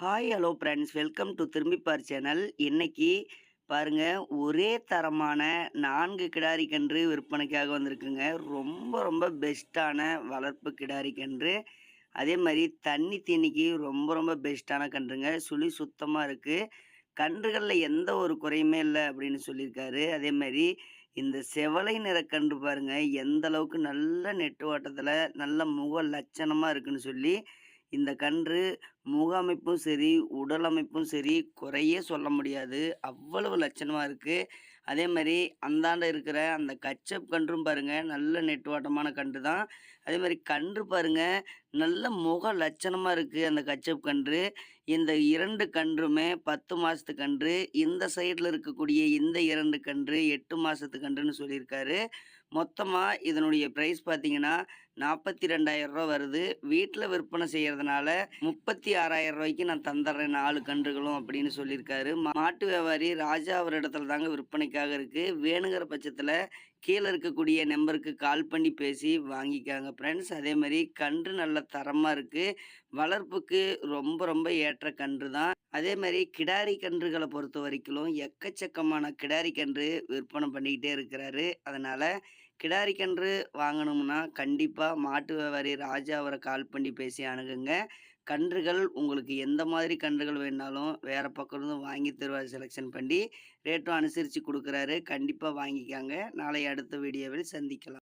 Hi hello friends welcome to திரும்பிப்பார் channel இன்னைக்கு பாருங்க ஒரே தரமான நான்கு கிடாரி கன்று விற்பனைக்காக வந்திருக்குங்க ரொம்ப ரொம்ப பெஸ்ட்டான வளர்ப்பு கிடாரி கன்று அதே மாதிரி தண்ணி தீனிக்கு ரொம்ப ரொம்ப பெஸ்ட்டான கன்றுங்க சுழி சுத்தமாக இருக்குது கன்றுகளில் எந்த ஒரு குறையுமே இல்லை அப்படின்னு சொல்லியிருக்காரு அதே மாதிரி இந்த செவலை நிற கன்று பாருங்க எந்த அளவுக்கு நல்ல நெட்டு ஓட்டத்தில் நல்ல முக லட்சணமாக இருக்குன்னு சொல்லி இந்த கன்று முக அமைப்பும் சரி உடல் அமைப்பும் சரி குறையே சொல்ல முடியாது. அவ்வளவு லட்சணமாக இருக்குது அதே மாதிரி அந்தாண்ட இருக்கிற அந்த கச்சப் கன்றும் பாருங்கள் நல்ல நெட்டுவாட்டமான கன்று தான். அதே மாதிரி கன்று பாருங்கள் நல்ல முக லட்சணமாக இருக்குது அந்த கச்சப் கன்று. இந்த இரண்டு கன்றுமே பத்து மாதத்து கன்று. இந்த சைடில் இருக்கக்கூடிய இந்த இரண்டு கன்று எட்டு மாதத்து கன்றுன்னு சொல்லியிருக்காரு. மொத்தமாக இதனுடைய ப்ரைஸ் பார்த்தீங்கன்னா நாற்பத்தி ரெண்டாயிரம் ரூபா வருது. வீட்டில் விற்பனை செய்கிறதுனால முப்பத்தி ஆறாயிரம் ரூபாய்க்கு நான் தந்துடுறேன். நாலு கன்றுகளும் அப்படின்னு சொல்லியிருக்காரு. மாட்டு வியாபாரி ராஜா அவர் இடத்துல தாங்க விற்பனைக்காக இருக்குது வேணுங்கிற பட்சத்தில் கீழே இருக்கக்கூடிய நம்பருக்கு கால் பண்ணி பேசி வாங்கிக்காங்க ஃப்ரெண்ட்ஸ் அதே மாதிரி கன்று நல்ல தரமாக இருக்குது வளர்ப்புக்கு ரொம்ப ரொம்ப ஏற்ற கன்று தான். அதே மாதிரி கிடாரி கன்றுகளை பொறுத்த வரைக்கும் எக்கச்சக்கமான கிடாரி கன்று விற்பனை பண்ணிக்கிட்டே இருக்கிறாரு. அதனால் கிடாரி கன்று வாங்கணும்னா கண்டிப்பாக மாட்டு வியாபாரி ராஜா அவரை கால் பண்ணி பேசி அணுகுங்க. கன்றுகள் உங்களுக்கு எந்த மாதிரி கன்றுகள் வேணாலும் வேறு பக்கம் இருந்து வாங்கி தருவார் செலெக்ஷன் பண்ணி ரேட்டும் அனுசரித்து கொடுக்குறாரு. கண்டிப்பாக வாங்கிக்காங்க. நாளை அடுத்த வீடியோவில் சந்திக்கலாம்.